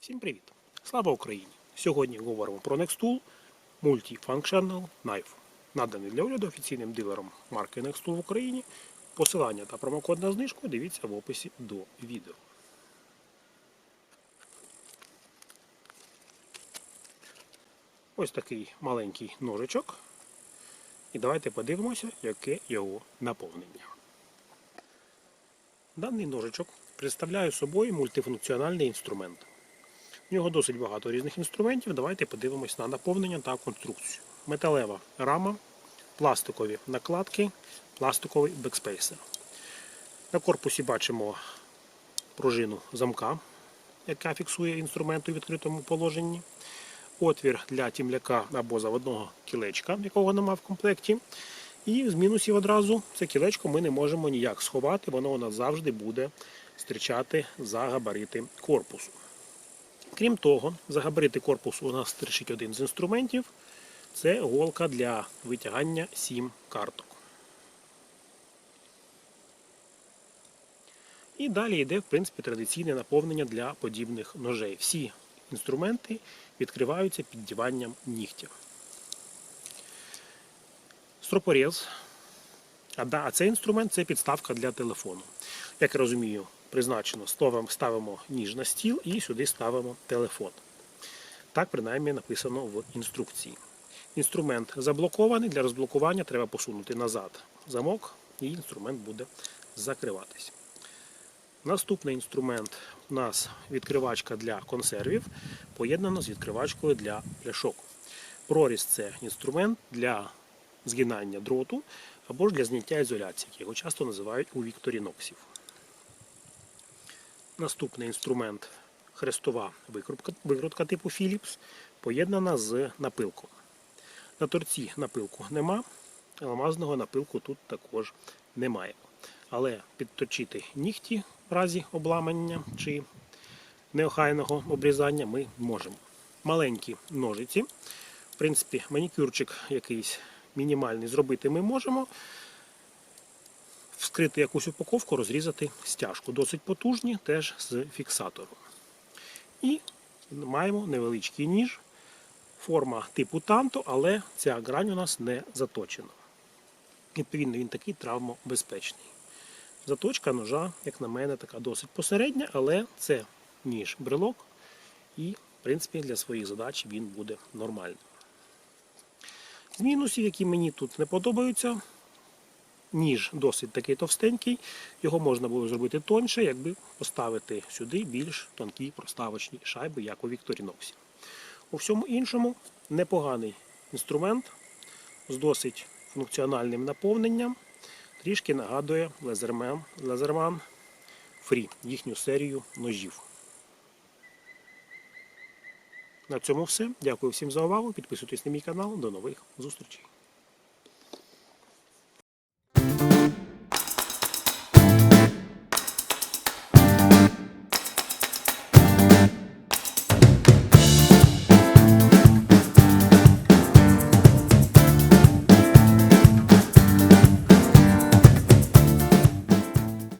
Всім привіт! Слава Україні! Сьогодні говоримо про Nextool Multifunctional Knife, наданий для огляду офіційним дилером марки Nextool в Україні. Посилання та промокод на знижку дивіться в описі до відео. Ось такий маленький ножичок. І давайте подивимося, яке його наповнення. Даний ножичок представляє собою мультифункціональний інструмент. У нього досить багато різних інструментів. Давайте подивимось на наповнення та конструкцію. Металева рама, пластикові накладки, пластиковий бекспейсер. На корпусі бачимо пружину замка, яка фіксує інструмент у відкритому положенні. Отвір для тімляка або заводного кілечка, якого немає в комплекті. І з мінусів одразу це кілечко ми не можемо ніяк сховати, воно у нас завжди буде стрічати за габарити корпусу. Крім того, за габарити корпусу у нас стрічить один з інструментів. Це голка для витягання сім карток. І далі йде, в принципі, традиційне наповнення для подібних ножей. Всі інструменти відкриваються піддіванням нігтів. Стропорез. А, да, а цей інструмент це підставка для телефону. Як я розумію, призначено ставимо, ніж на стіл і сюди ставимо телефон. Так, принаймні, написано в інструкції. Інструмент заблокований. Для розблокування треба посунути назад замок, і інструмент буде закриватись. Наступний інструмент у нас відкривачка для консервів, поєднана з відкривачкою для пляшок. Проріз це інструмент для згинання дроту або ж для зняття ізоляції, як його часто називають у вікторіноксів. Наступний інструмент хрестова викрутка, викрутка типу Philips, поєднана з напилком. На торці напилку нема, алмазного напилку тут також немає. Але підточити нігті в разі обламання чи неохайного обрізання ми можемо. Маленькі ножиці. В принципі, манікюрчик якийсь мінімальний зробити ми можемо. Вскрити якусь упаковку, розрізати стяжку. Досить потужні, теж з фіксатором. І маємо невеличкий ніж. Форма типу танто, але ця грань у нас не заточена. Відповідно, він такий травмобезпечний. Заточка ножа, як на мене, така досить посередня, але це ніж брелок, і, в принципі, для своїх задач він буде нормальним. З мінусів, які мені тут не подобаються, ніж досить такий товстенький, його можна було зробити тоньше, якби поставити сюди більш тонкі проставочні шайби, як у Вікторіноксі. У всьому іншому непоганий інструмент з досить функціональним наповненням. Трішки нагадує Лазерман, Лазерман Free, їхню серію ножів. На цьому все. Дякую всім за увагу. Підписуйтесь на мій канал. До нових зустрічей.